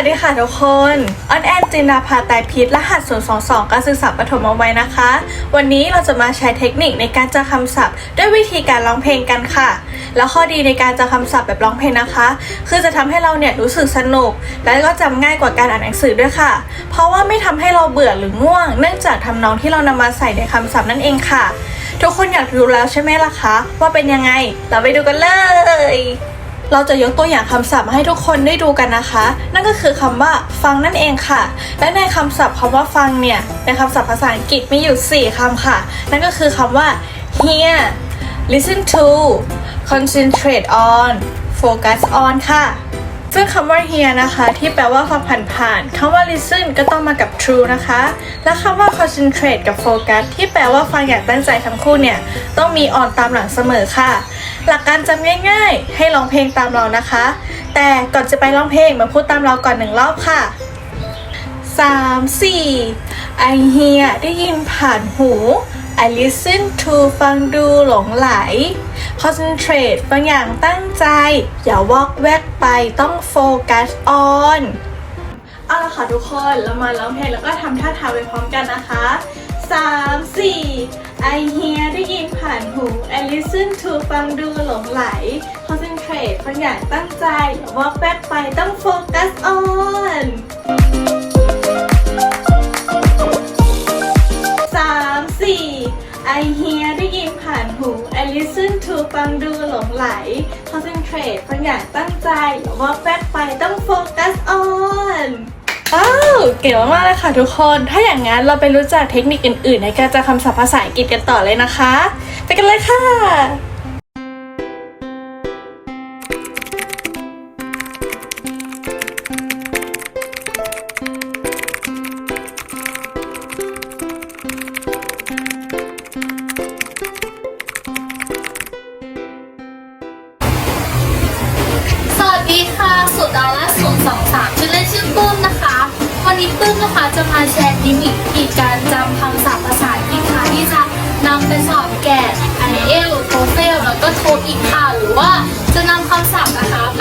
วัสดีค่ะทุกคนออนแอนจินดาภาไตรพิษรหัส 022 การศึกษาประถมเอาไว้นะคะ วันนี้เราจะมาใช้เทคนิคในการจำคำศัพท์ ด้วยวิธีการร้องเพลงกันค่ะ แล้วข้อดีในการจำคำศัพท์แบบร้องเพลงนะคะ คือจะทำให้เราเนี่ยรู้สึกสนุก และก็จำง่ายกว่าการอ่านหนังสือด้วยค่ะ เพราะว่าไม่ทำให้เราเบื่อหรือง่วง เนื่องจากทำนองที่เรานำมาใส่ในคำศัพท์นั่นเองค่ะ ทุกคนอยากรู้แล้วใช่ไหมล่ะคะ ว่าเป็นยังไง เราไปดูกันเลย เราจะยกตัวอย่างคำศัพท์มาให้ทุกคนได้ดูกันนะคะ นั่นก็คือคำว่าฟังนั่นเองค่ะ และในคำศัพท์คำว่าฟังเนี่ยในคำศัพท์ภาษาอังกฤษมีอยู่ 4คำค่ะ นั่นก็คือคำว่า hear listen to concentrate on focus on ค่ะ ซึ่งคำว่า hear นะคะ ที่แปลว่าฟังผ่านๆคำว่า listen ก็ต้องมากับ true นะคะ และคำว่า concentrate กับ focus ที่แปลว่าฟังอย่างตั้งใจทั้งคู่เนี่ย ต้องมี on ตามหลังเสมอค่ะ หลักการจำง่ายๆ ให้ร้องเพลงตามเรานะคะ แต่ก่อนจะไปร้องเพลงมาพูดตามเราก่อนหนึ่งรอบค่ะ 3 4 I hear ได้ยินผ่านหู I listen to ฟังดูหลงไหล concentrate ฟังอย่างตั้งใจ อย่าวอกแวกไปต้อง focus on เอาละค่ะทุกคนเรามาร้องเพลงแล้วก็ทำท่าทางไปพร้อมกันนะคะ 3 4 I hear ได้ยินผ่านหู I listen to ฟังดูหลงไหล concentrate ฟังอย่างตั้งใจ อย่าวอกแวกไปต้อง focus on สามสี่ I hear ได้ยินผ่านหู I listen to ฟังดูหลงไหล concentrate ฟังอย่างตั้งใจอย่าวอกแวกไปต้อง focus on อ้าวเก่งมากๆเลยค่ะทุกคน ถ้าอย่างนั้นเราไปรู้จักเทคนิคอื่นๆ ในการจำคำศัพท์ภาษาอังกฤษกันต่อเลยนะคะ ไปกันเลยค่ะ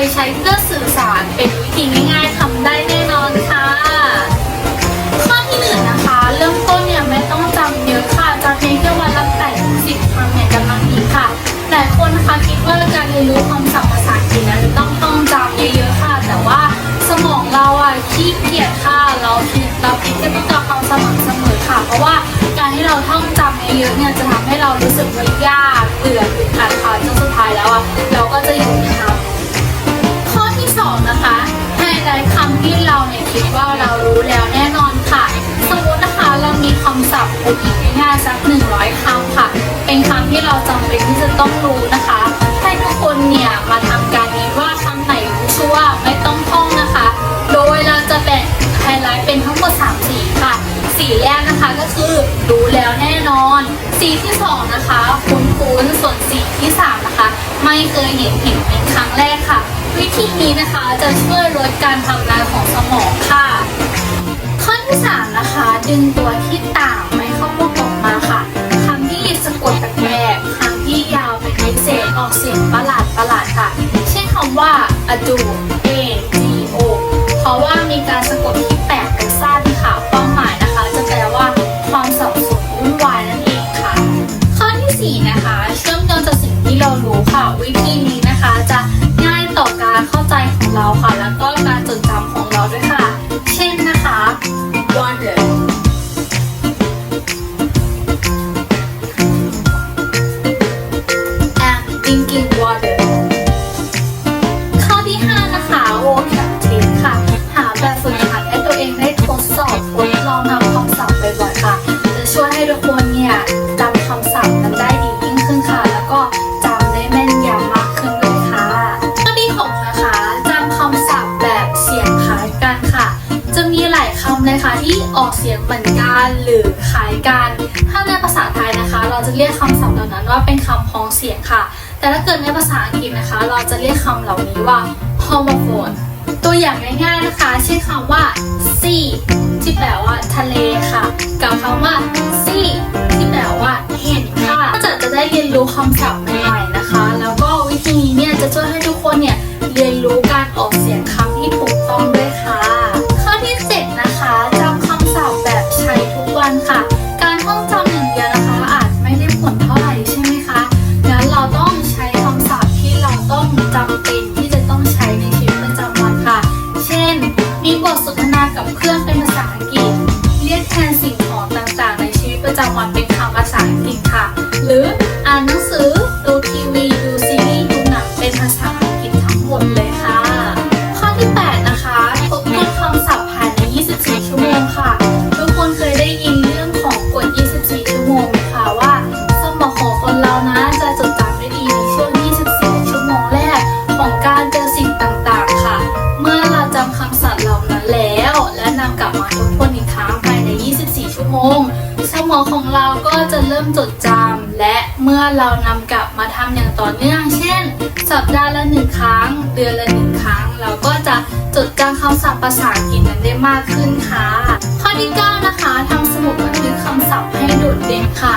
พ คำศัพท์โออีกง่ายๆสัก100คำค่ะ เป็นคำที่เราจำเป็นที่จะต้องรู้นะคะ ให้ทุกคนเนี่ยมาทำการนี้ว่าคำไหนรู้ชัวร์ไม่ต้องท่องนะคะ โดยเราจะแบ่งไฮไลท์เป็นทั้งหมด3สีค่ะ สีแรกนะคะก็คือรู้แล้วแน่นอน สีที่สองนะคะ คุ้นๆส่วนสีที่สามนะคะ ไม่เคยเห็นเห็นเป็นครั้งแรกค่ะ วิธีนี้นะคะจะช่วยลดการทำงานของสมองค่ะ ข้อที่สามนะคะ ดึงตัวที่ต่างไก็พูดออกมาค่ะคำที่สะกดแปลกๆคำที่ยาวเป็นพิเศษออกเสียงประหลาดประหลาดๆค่ะ เช่นคำว่า a do a d o เพ แต่ถ้าเกิดในภาษาอังกฤษนะคะ เราจะเรียกคำเหล่านี้ว่า homophone ตัวอย่างง่ายๆนะคะ เช่นคำว่า sea ที่แปลว่าทะเลค่ะ กับคำว่า sea ที่แปลว่าเห็นค่ะก็จะจะได้เรียนรู้คำศัพท์ใน เรานำกลับมาทำอย่างต่อเนื่อง เช่น สัปดาห์ละหนึ่งครั้ง เดือนละหนึ่งครั้ง เราก็จะจดจำคำศัพท์ภาษาอังกฤษนั้นได้มากขึ้นค่ะ ข้อที่ 9 นะคะทำสมุดบันทึกคำศัพท์ให้โดดเด่นค่ะ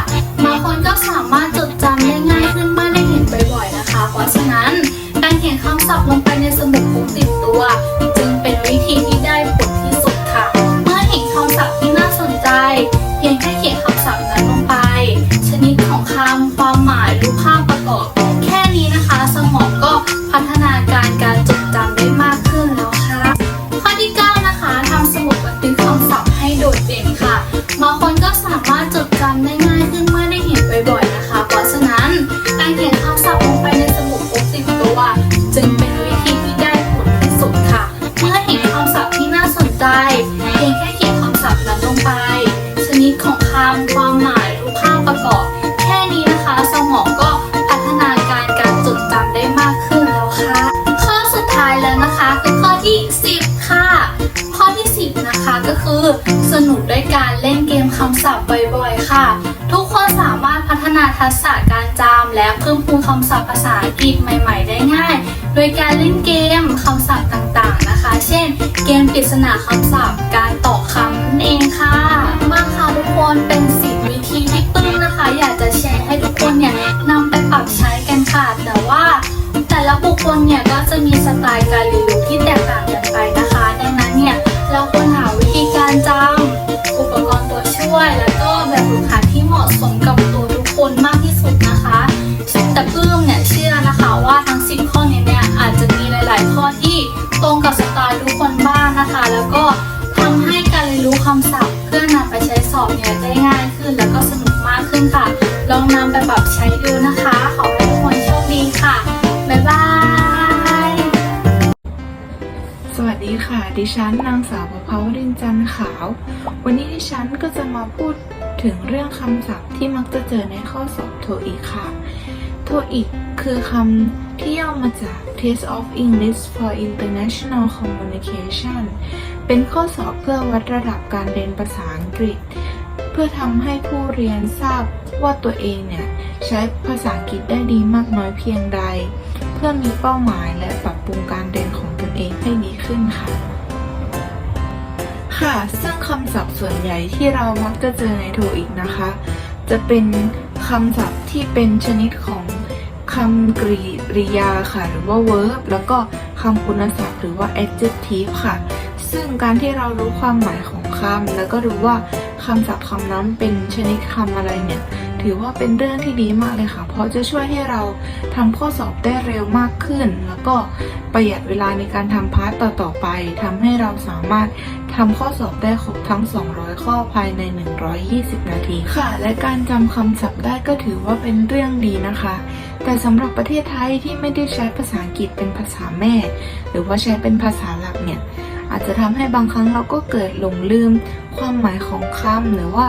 ทักษะการจำและเพิ่มพูนคำศัพท์ภาษาอังกฤษใหม่ ๆ ได้ง่าย โดยการเล่นเกมคำศัพท์ต่างๆนะคะ เช่น เกมปริศนาคำศัพท์ การต่อคำนั่นเองค่ะมาค่ะทุกคนเป็นสิบวิธีที่ปึ้งนะคะ อยากจะแชร์ให้ทุกคนเนี่ยนำไปปรับใช้กันค่ะ แต่ว่า แต่ละบุคคลเนี่ยก็จะมีสไตล์การเรียน ดิฉันนางสาวประภาวรินจันขาว วันนี้ดิฉันก็จะมาพูดถึงเรื่องคำศัพท์ที่มักจะเจอในข้อสอบโทอีกค่ะ โทอีกคือคำที่ย่อมาจาก Test of English for International Communication เป็นข้อสอบเพื่อวัดระดับการเรียนภาษาอังกฤษ เพื่อทำให้ผู้เรียนทราบว่าตัวเองเนี่ยใช้ภาษาอังกฤษได้ดีมากน้อยเพียงใด เพื่อมีเป้าหมายและปรับปรุงการเรียนของตนเองให้ดีขึ้นค่ะ ค่ะ ซึ่งคำศัพท์ส่วนใหญ่ที่เรามักจะเจอในโทอีกนะคะ จะเป็นคำศัพท์ที่เป็นชนิดของคำกริยาค่ะ หรือว่า verb แล้วก็คำคุณศัพท์หรือว่า adjective ค่ะ ซึ่งการที่เรารู้ความหมายของคำแล้วก็รู้ว่าคำศัพท์คำนั้นเป็นชนิดคำอะไรเนี่ย ถือว่าเป็นเรื่องที่ดีมากเลยค่ะ เพราะจะช่วยให้เราทำข้อสอบได้เร็วมากขึ้น แล้วก็ประหยัดเวลาในการทำพาร์ตต่อๆไปทำให้เราสามารถทำข้อสอบได้ครบทั้ง 200 ข้อภายใน 120 นาทีค่ะ และการจำคำศัพท์ได้ก็ถือว่าเป็นเรื่องดีนะคะ แต่สำหรับประเทศไทยที่ไม่ได้ใช้ภาษาอังกฤษเป็นภาษาแม่ หรือว่าใช้เป็นภาษาหลักเนี่ยอาจจะทำให้บางครั้งเราก็เกิดหลงลืมความหมายของคำหรือว่า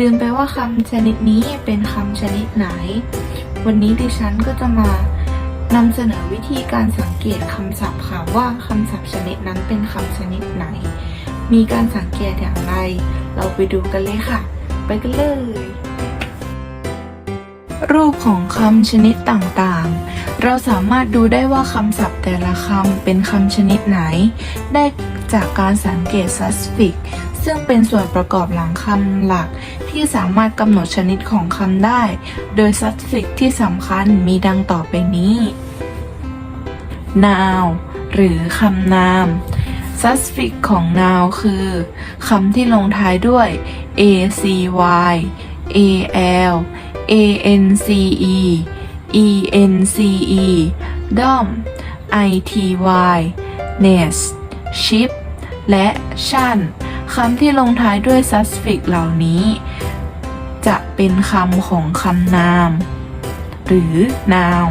ลืมไปว่าคำชนิดนี้เป็นคำชนิดไหน วันนี้ดิฉันก็จะมานำเสนอวิธีการสังเกตคำศัพท์ค่ะว่าคำศัพท์ชนิดนั้นเป็นคำชนิดไหน มีการสังเกตอย่างไร เราไปดูกันเลยค่ะ ไปกันเลย รูปของคำชนิดต่างๆ เราสามารถดูได้ว่าคำศัพท์แต่ละคำเป็นคำชนิดไหน ได้จากการสังเกต suffix ซึ่งเป็นส่วนประกอบหลังคำหลักที่สามารถกำหนดชนิดของคำได้ โดย suffix ที่สำคัญมีดังต่อไปนี้ noun หรือคำนาม suffix ของ noun คือคำที่ลงท้ายด้วย acy al ance ence dom ity nest ship และชั่น คำที่ลงท้ายด้วย suffix เหล่านี้ จะเป็นคำของคำนาม หรือ noun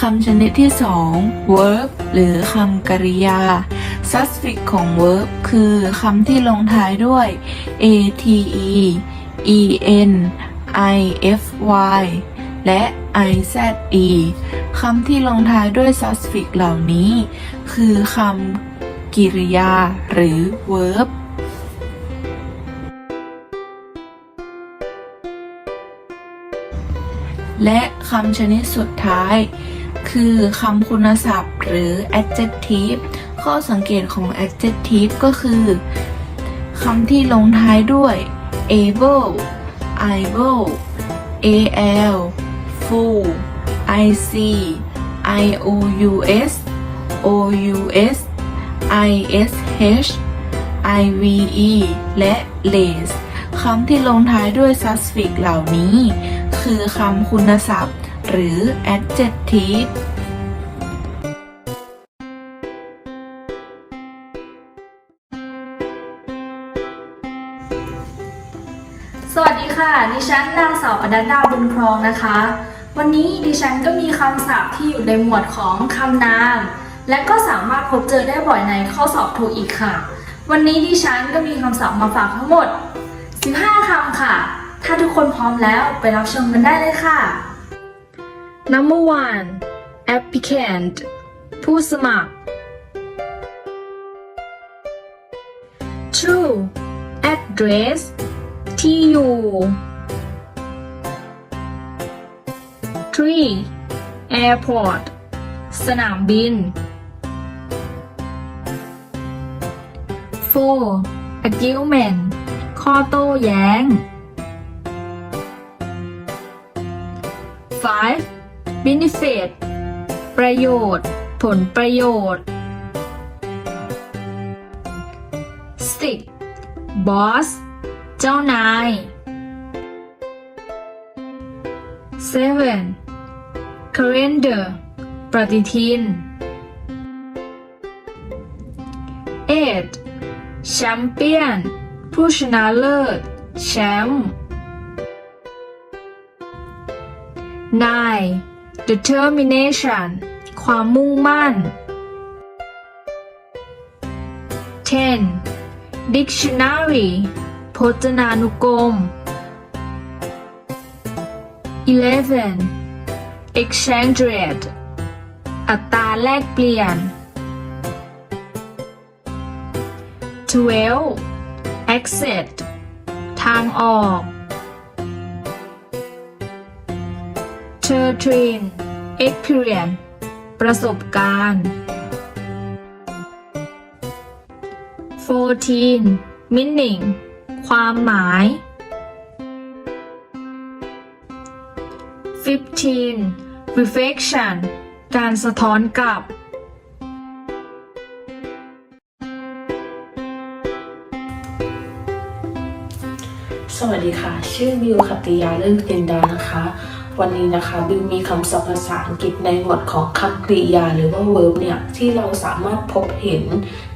คำชนิดที่ 2 verb หรือคำกริยา suffix ของ verb คือคำที่ลงท้ายด้วย ate en ify และ ize คำที่ลงท้ายด้วย suffix เหล่านี้ คือคำกริยาหรือ verb และคำชนิดสุดท้าย คือคำคุณศัพท์หรือ adjective ข้อสังเกตของ adjective ก็คือคำที่ลงท้ายด้วย able able al full ic ious ous ish ive และ less คำที่ลงท้ายด้วย suffix เหล่านี้ คือคำคุณศัพท์ หรือ adjective ่ะดิฉันนางสาวอดันดาบุญครองนะคะ วันนี้ดิฉันก็มีคำศัพท์ที่อยู่ในหมวดของคำนาม และก็สามารถพบเจอได้บ่อยในข้อสอบโทอีกค่ะ วันนี้ดิฉันก็มีคำศัพท์มาฝากทั้งหมด 15คำค่ะ ถ้าทุกคนพร้อมแล้วไปรับชมกันได้เลยค่ะ Number one applicant ผู้สมัคร two address ที่อยู่ 3. Airport สนามบิน 4. Argument ข้อโต้แย้ง 5. Benefit ประโยชน์ ผลประโยชน์ 6. Boss เจ้านาย 7. Calendar ปฏิทิน 8. Champion ผู้ชนะเลิศแชมป์ 9. Determination ความมุ่งมั่น 10. Dictionary จนานุกรม 11. exchange rate อัตราแลกเปลี่ยน 12. exit ทางออก 13. experience ประสบการณ์ 14. meaning ความหมาย 15. reflection การสะท้อนกลับ สวัสดีค่ะ ชื่อบิวขัตติยาเลิศเกนดานะคะ วันนี้นะคะบิวมีคำศัพท์ภาษาอังกฤษในหมวดของคำกริยาหรือว่า verb เนี่ยที่เราสามารถพบเห็น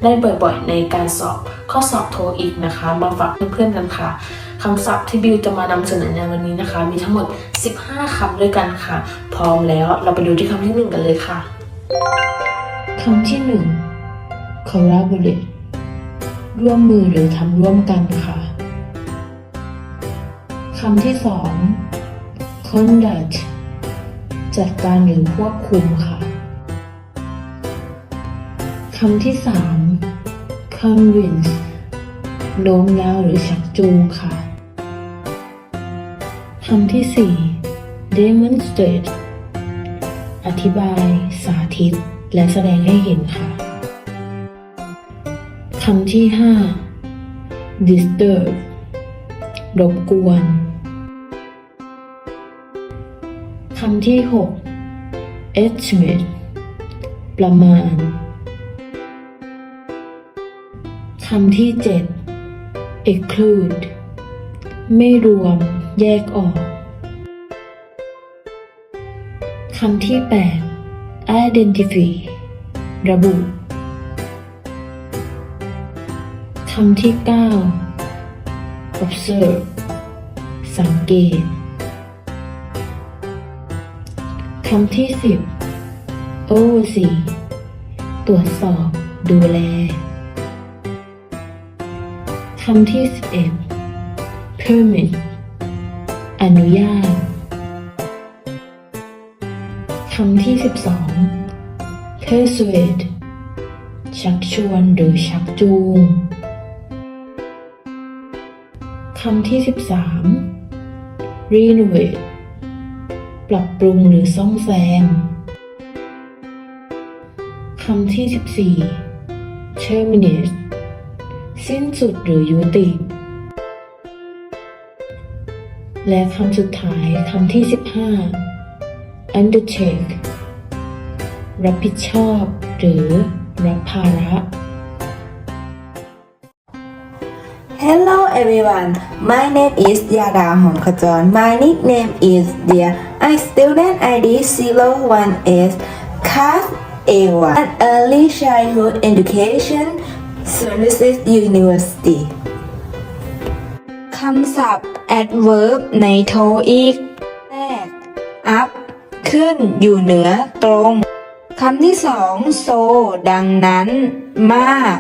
ได้บ่อยๆ ในการสอบข้อสอบโทอีกนะคะ มาฝากเพื่อนๆกันค่ะคำศัพท์ที่บิวจะมานำเสนอในวันนี้นะคะ มีทั้งหมด 15คำด้วยกันค่ะ พร้อมแล้วเราไปดูที่คำที่หนึ่งกันเลยค่ะคำที่หนึ่ง collaborate ร่วมมือหรือทำร่วมกันค่ะคำที่สอง conduct จัดการหรือควบคุมค่ะ คำที่สาม convince โน้มน้าวหรือชักจูงค่ะ คำที่สี่ demonstrate อธิบาย สาธิต และแสดงให้เห็นค่ะ คำที่ห้า disturb รบกวน คำที่ 6 estimate ประมาณ คำที่ 7 exclude ไม่รวม แยกออก คำที่ 8 identify ระบุ คำที่ 9 observe สังเกต คำที่10 oversee ตรวจสอบ ดูแล คำที่11 permit อนุญาต คำที่12 persuade ชักชวนหรือชักจูง คำที่13 renovate ปรับปรุงหรือซ่อมแซมคำที่ 14 terminate สิ้นสุดหรือยุติ และคำสุดท้ายคำที่ 15 undertake รับผิดชอบ หรือ รับภาระ Hello everyone, my name is Yada Hongkajon. My nickname is Dear. I student ID 01S Class A1 at Early Childhood Education Services University คำศัพท์ adverb ใน TOEIC แรก up ขึ้นอยู่เหนือตรง คำที่สอง so ดังนั้น มาก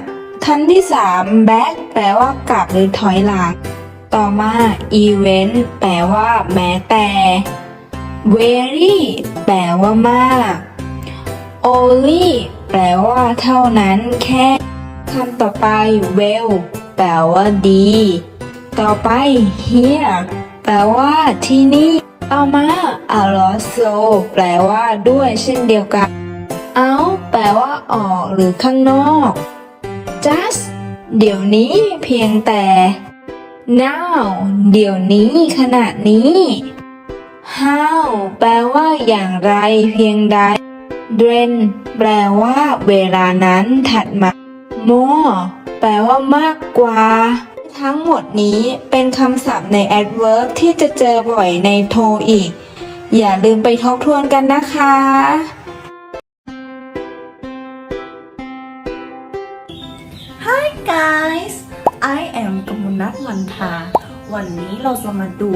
คำที่สาม back แปลว่ากลับหรือถอยหลัง ต่อมา event แปลว่า แม้แต่ very แปลว่ามาก only แปลว่าเท่านั้นแค่คำต่อไป well แปลว่าดี ต่อไป here แปลว่าที่นี่ ต่อมา also แปลว่าด้วยเช่นเดียวกัน out แปลว่าออกหรือข้างนอก just เดี๋ยวนี้เพียงแต่ now เดี๋ยวนี้ขณะนี้ how แปลว่าอย่างไร เพียงใด then แปลว่าเวลานั้นถัดมา more แปลว่ามากกว่า ทั้งหมดนี้เป็นคำศัพท์ใน adverb ที่จะเจอบ่อยในโทอีก อย่าลืมไปทบทวนกันนะคะ Hi guys I am กมลนัทวันทา วันนี้เราจะมาดู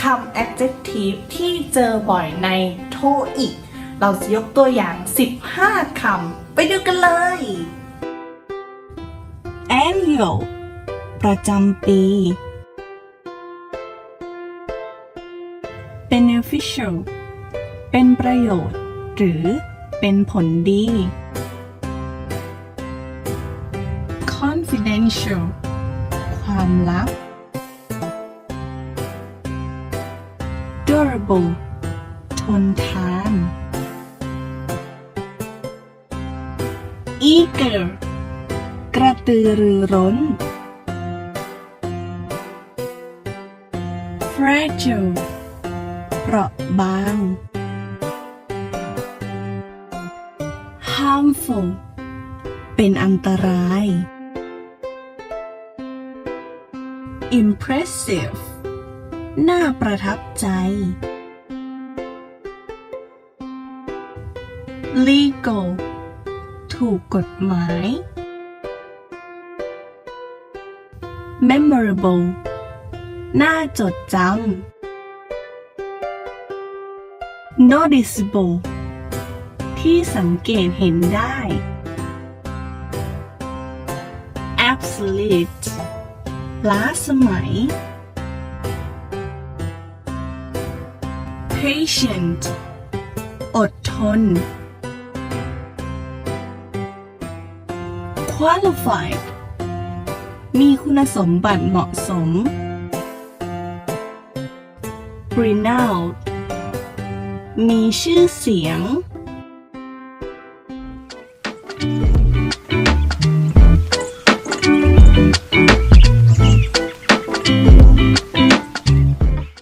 คำ adjective ที่เจอบ่อยในโทอีก เราจะยกตัวอย่าง 15 คำ ไปดูกันเลย annual ประจำปี beneficial เป็นประโยชน์ หรือเป็นผลดี confidential ความลับ durable ทนทาน eager กระตือรือร้น fragile เปราะบาง harmful เป็นอันตราย impressive น่าประทับใจ legal ถูกกฎหมาย memorable น่าจดจำ noticeable ที่สังเกตเห็นได้ absolute ล้าสมัย patient อดทน qualified มีคุณสมบัติเหมาะสม renowned มีชื่อเสียง